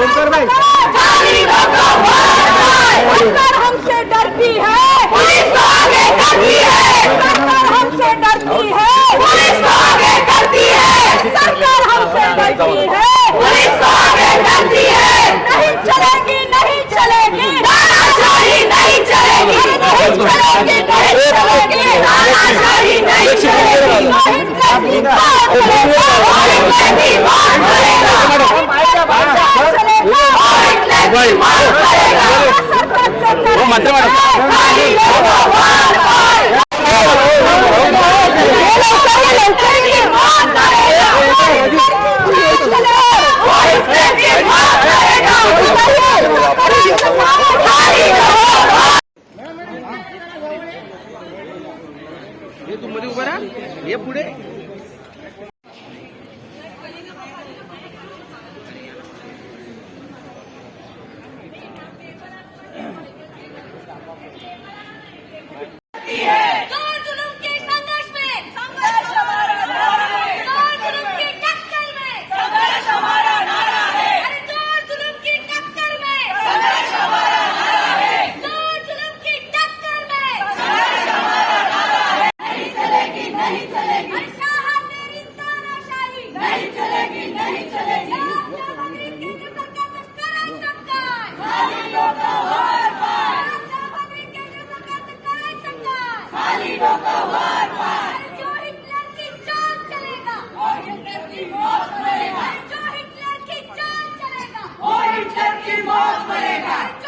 ओमकार भाई सरकार हमसे डरती है। पुलिस को आगे करती है सरकार हमसे डरती है पुलिस को आगे करती है सरकार हमसे डरती है पुलिस को आगे करती है नहीं चलेगी नहीं चलेगी तानाशाही नहीं चलेगी नहीं चलेगी नहीं चलेगी तानाशाही नहीं चलेगी मोहित गांधी बात करेगा मोहित गांधी बात करेगा चलेगा मोहित गांधी बात करेगा सरकार से करेगा खाली लोगों वार वार हे तू मध्ये उभा राहा हे पुढे जोर जुलूम के संघर्ष में संघर्ष हमारा नारा है जोर जुलूम की टक्कर में संघर्ष हमारा नारा है अरे जोर जुलूम की टक्कर में संघर्ष हमारा नारा है जोर जुलूम की टक्कर में संघर्ष हमारा नारा है नहीं चलेगी नहीं चलेगी नहीं चलेगी नहीं चलेगी खाली वार जो हिटलर की चाल चलेगा वो हिटलर की मौत मरेगा जो हिटलर की चाल चलेगा वो हिटलर की मौत मरेगा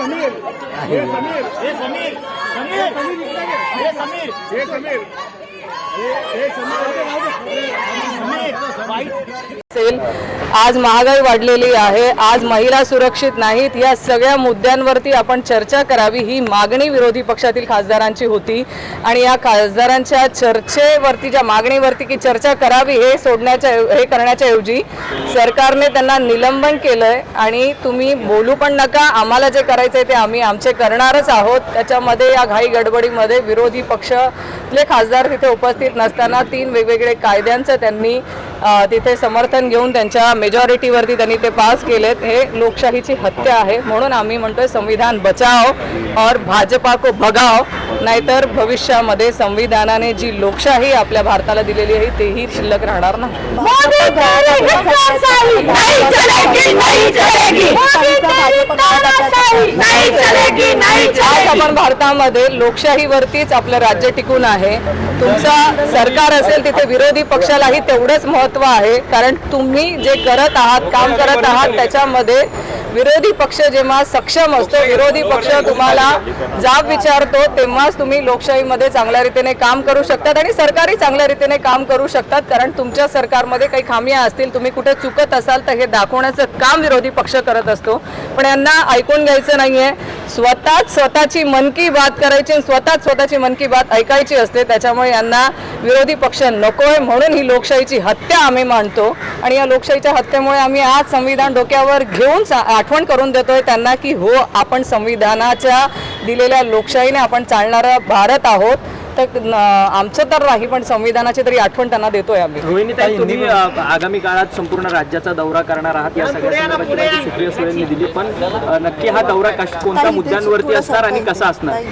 समीर हे समीर हे समीर समीर हे समीर हे आज महागाई वाढलेली आहे. आज महिला सुरक्षित नाहीत. या सगळ्या मुद्द्यांवरती आपण चर्चा करावी. ही मागणी विरोधी पक्षातील खासदारांची होती. आणि या खासदारांच्या चर्चेवरती ज्या मागणीवरती की चर्चा करावी हे सोडण्याच्या हे करण्याच्या ऐवजी सरकारने त्यांना निलंबन केलंय. आणि तुम्ही बोलू पण नका. आम्हाला जे करायचंय ते आम्ही आमचे करणारच आहोत. त्याच्यामध्ये या घाई गडबडीमध्ये विरोधी पक्षातले खासदार तिथे उपस्थित नसताना तीन वेगवेगळे कायद्यांचं त्यांनी तिथे समर्थन घेऊन त्यांच्या मेजॉरिटीवरती त्यांनी ते पास केलेत. हे लोकशाहीची हत्या आहे म्हणून आम्ही म्हणतोय संविधान बचाव और भाजपा को भगाव. नाहीतर भविष्यामध्ये संविधानाने जी लोकशाही आपल्या भारताला दिलेली आहे तेही शिल्लक राहणार नाही मोदी तेरी हिंसाशाही नहीं चलेगी नहीं चलेगी. मोदी तेरी तानाशाही नहीं चलेगी नहीं आज चलेगी. आपण भारतामध्ये लोकशाहीवरतीच आपलं राज्य टिकून आहे. तुमचा सरकार असेल तिथे विरोधी पक्षालाही तेवढंच महत्त्व आहे. कारण तुम्ही जे करत आहात काम करत आहात त्याच्यामध्ये विरोधी पक्ष जेव्हा सक्षम असतो विरोधी पक्ष तुम्हाला जाब विचारतो तेव्हाच तुम्ही लोकशाहीमध्ये चांगल्या रीतीने काम करू शकतात आणि सरकारही चांगल्या रीतीने काम करू शकतात. कारण तुमच्या सरकारमध्ये काही खामिया असतील तुम्ही कुठे चुकत असाल तर हे दाखवण्याचं काम विरोधी पक्ष करत असतो. पण यांना ऐकून घ्यायचं नाहीये. स्वतःच स्वतःची मन की बात करायची आणि स्वतःच स्वतःची मन की बात ऐकायची असते. त्याच्यामुळे यांना विरोधी पक्ष नकोय म्हणून ही लोकशाहीची हत्या आम्ही मानतो. आणि या लोकशाहीच्या हत्येमुळे आम्ही आज संविधान डोक्यावर घेऊन आठवण करून देतोय त्यांना की हो आपण संविधानाच्या दिलेल्या लोकशाहीने आपण चालणारा भारत आहोत. नाटक न- आमचं तर नाही पण संविधानाची तरी आठवण त्यांना देतोय आम्ही. रोहिणीताई तुम्ही अ, आगामी काळात संपूर्ण राज्याचा दौरा करणार आहात या सगळ्या सुप्रिया सुळेंनी दिली पण नक्की हा दौरा कश कोणत्या मुद्द्यांवरती असणार आणि कसा असणार?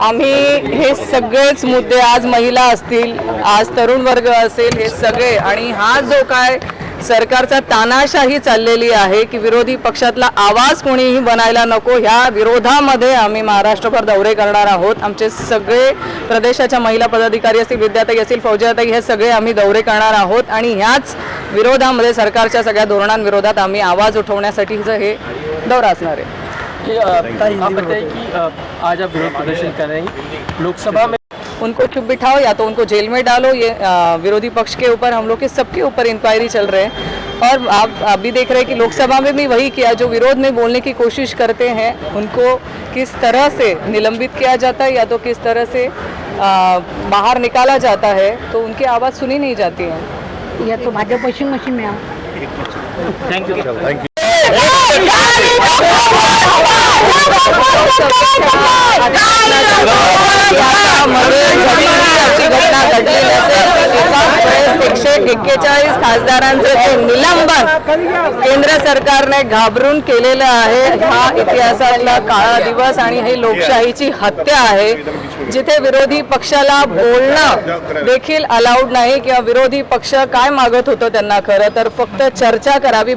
आम्ही हे सगळेच मुद्दे आज महिला असतील आज तरुण वर्ग असेल हे सगळे आणि हा जो काय सरकारचा तानाशाही चाललेली आहे की विरोधी पक्षातला आवाज कोणीही बनायला नको. ह्या विरोधामध्ये आम्ही महाराष्ट्रभर दौरे करणार आहोत. आमचे सगळे प्रदेशाच्या महिला पदाधिकारी असतील विद्याताई असतील फौजाताई हे सगळे आम्ही दौरे करणार आहोत. आणि ह्याच विरोधामध्ये सरकारच्या सगळ्या धोरणांविरोधात आम्ही आवाज उठवण्यासाठीचं हे दौरा असणार आहे. कि, आप बताइए कि आज आप विरोध प्रदर्शन कर रहे हैं. लोकसभा में उनको चुप बिठाओ या तो उनको जेल में डालो। ये विरोधी पक्ष के ऊपर हम लोग के सबके ऊपर इंक्वायरी चल रहे हैं। और आप अभी देख रहे हैं कि लोकसभा में भी वही किया जो विरोध में बोलने की कोशिश करते हैं उनको किस तरह से निलंबित किया जाता है या तो किस तरह से अ, बाहर निकाला जाता है तो उनकी आवाज़ सुनी नहीं जाती है। या तो भाजप वॉशिंग मशीन में आओ। थँक्यू मध्ये घडलेली अशी घटना घडलेली असेल एकाच वेळेस एकशे एक्केचाळीस खासदारांचे ते निलंबन केंद्र सरकारने घाबरून केलेलं आहे. हा इतिहासातला काळा दिवस आणि ही लोकशाहीची हत्या आहे. जिथे विरोधी पक्षाला बोलणं देखील अलाउड नाही किंवा विरोधी पक्ष काय मागत होतं त्यांना खरं तर फक्त चर्चा करावी.